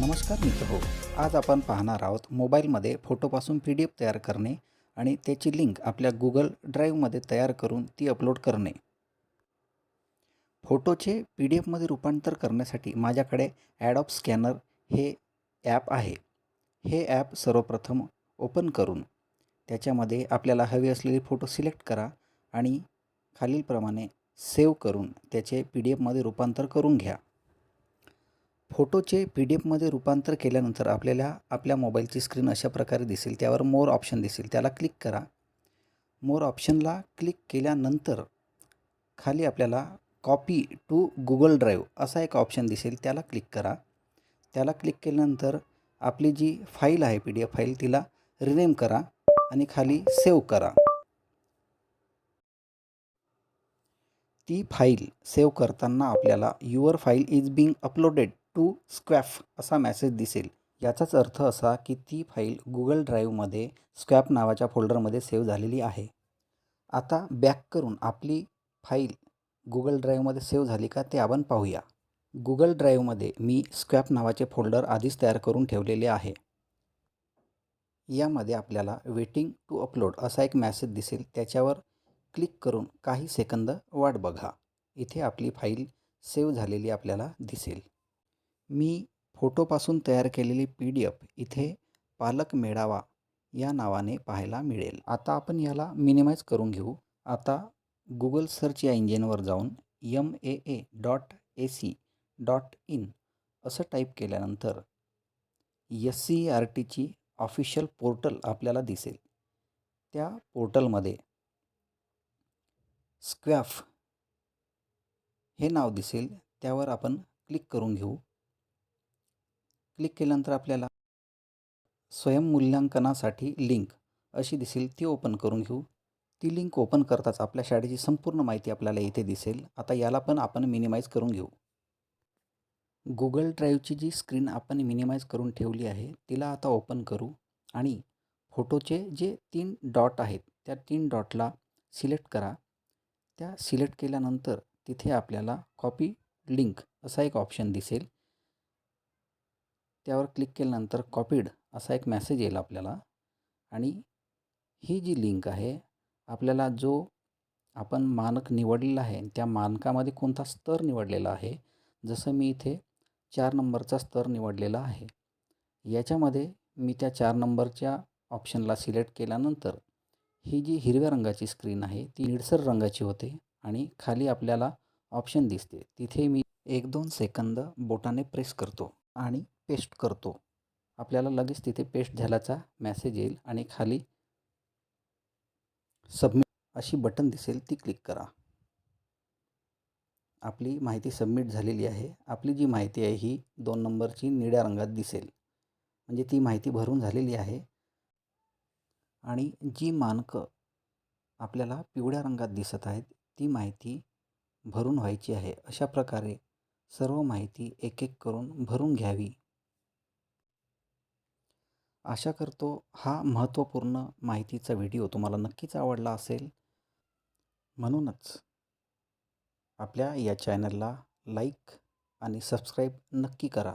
नमस्कार मित्र हो आज आपण पाहणार आहोत मोबाईलमध्ये फोटोपासून पी डी एफ तयार करणे आणि त्याची लिंक आपल्या गुगल ड्राईव्हमध्ये तयार करून ती अपलोड करणे. फोटोचे पी डी एफमध्ये रूपांतर करण्यासाठी माझ्याकडे ॲडॉप स्कॅनर हे ॲप आहे. हे ॲप सर्वप्रथम ओपन करून त्याच्यामध्ये आपल्याला हवी असलेली फोटो सिलेक्ट करा आणि खालीलप्रमाणे सेव्ह करून त्याचे पी डी एफमध्ये रूपांतर करून घ्या. फोटोचे पी डी एफमध्ये रूपांतर केल्यानंतर आपल्याला आपल्या मोबाईलची स्क्रीन अशा प्रकारे दिसेल. त्यावर मोर ऑप्शन दिसेल. त्याला क्लिक करा. मोर ऑप्शनला क्लिक केल्यानंतर खाली आपल्याला कॉपी टू गुगल ड्राईव्ह असा एक ऑप्शन दिसेल. त्याला क्लिक करा. त्याला क्लिक केल्यानंतर आपली जी फाईल आहे पी डी एफ फाईल तिला रिनेम करा आणि खाली सेव्ह करा. ती फाईल सेव्ह करताना आपल्याला your file is being uploaded. To स्क्वॅफ असा मेसेज दिसेल. याचाच अर्थ असा की ती फाईल गुगल ड्राईव्हमध्ये स्क्वॅप नावाच्या फोल्डरमध्ये सेव्ह झालेली आहे. आता बॅक करून आपली फाईल गुगल ड्राईव्हमध्ये सेव्ह झाली का ते आपण पाहूया. गुगल ड्राईव्हमध्ये मी स्क्वॅप नावाचे फोल्डर आधीच तयार करून ठेवलेले आहे. यामध्ये आपल्याला वेटिंग टू अपलोड असा एक मॅसेज दिसेल. त्याच्यावर क्लिक करून काही सेकंद वाट बघा. इथे आपली फाईल सेव्ह झालेली आपल्याला दिसेल. मी फोटोपासून तयार केलेली पी डी एफ इथे पालक मेळावा या नावाने पाहायला मिळेल. आता आपण याला मिनिमाइज करून घेऊ. आता गुगल सर्च या इंजिनवर जाऊन M A A dot A C dot in असं टाईप केल्यानंतर एस सी आर टीची ऑफिशियल पोर्टल आपल्याला दिसेल. त्या पोर्टलमध्ये स्क्वॅफ हे नाव दिसेल. त्यावर आपण क्लिक करून घेऊ. क्लिक केल्यानंतर आपल्याला स्वयंमूल्यांकनासाठी लिंक अशी दिसेल. ती ओपन करून घेऊ. ती लिंक ओपन करताच आपल्या शाळेची संपूर्ण माहिती आपल्याला इथे दिसेल. आता याला पण आपण मिनिमाइज करून घेऊ. गुगल ड्राईव्हची जी स्क्रीन आपण मिनिमाइज करून ठेवली आहे तिला आता ओपन करू आणि फोटोचे जे तीन डॉट आहेत त्या तीन डॉटला सिलेक्ट करा. त्या सिलेक्ट केल्यानंतर तिथे आपल्याला कॉपी लिंक असा एक ऑप्शन दिसेल. त्यावर क्लिक केल्यानंतर कॉपीड असा एक मेसेज येईल आपल्याला. आणि ही जी लिंक आहे आपल्याला जो आपण मानक निवडलेला आहे त्या मानकामध्ये कोणता स्तर निवडलेला आहे जसं मी इथे चार नंबरचा स्तर निवडलेला आहे. याच्यामध्ये मी त्या चार नंबरच्या ऑप्शनला सिलेक्ट केल्यानंतर ही जी हिरव्या रंगाची स्क्रीन आहे ती निळसर रंगाची होते आणि खाली आपल्याला ऑप्शन दिसते. तिथे मी एक दोन सेकंद बोटाने प्रेस करतो आणि पेस्ट करतो. आपल्याला लगेच तिथे पेस्ट झाल्याचा मॅसेज येईल आणि खाली सबमिट अशी बटन दिसेल ती क्लिक करा. आपली माहिती सबमिट झालेली आहे. आपली जी माहिती आहे ही दोन नंबरची निळ्या रंगात दिसेल. म्हणजे ती माहिती भरून झालेली आहे. आणि जी मानकं आपल्याला पिवळ्या रंगात दिसत आहेत ती माहिती भरून व्हायची आहे. अशा प्रकारे सर्व माहिती एक एक करून भरून घ्यावी. आशा करतो हा महत्त्वपूर्ण माहितीचा व्हिडिओ तुम्हाला नक्कीच आवडला असेल. म्हणूनच आपल्या या चॅनलला लाईक आणि सबस्क्राईब नक्की करा.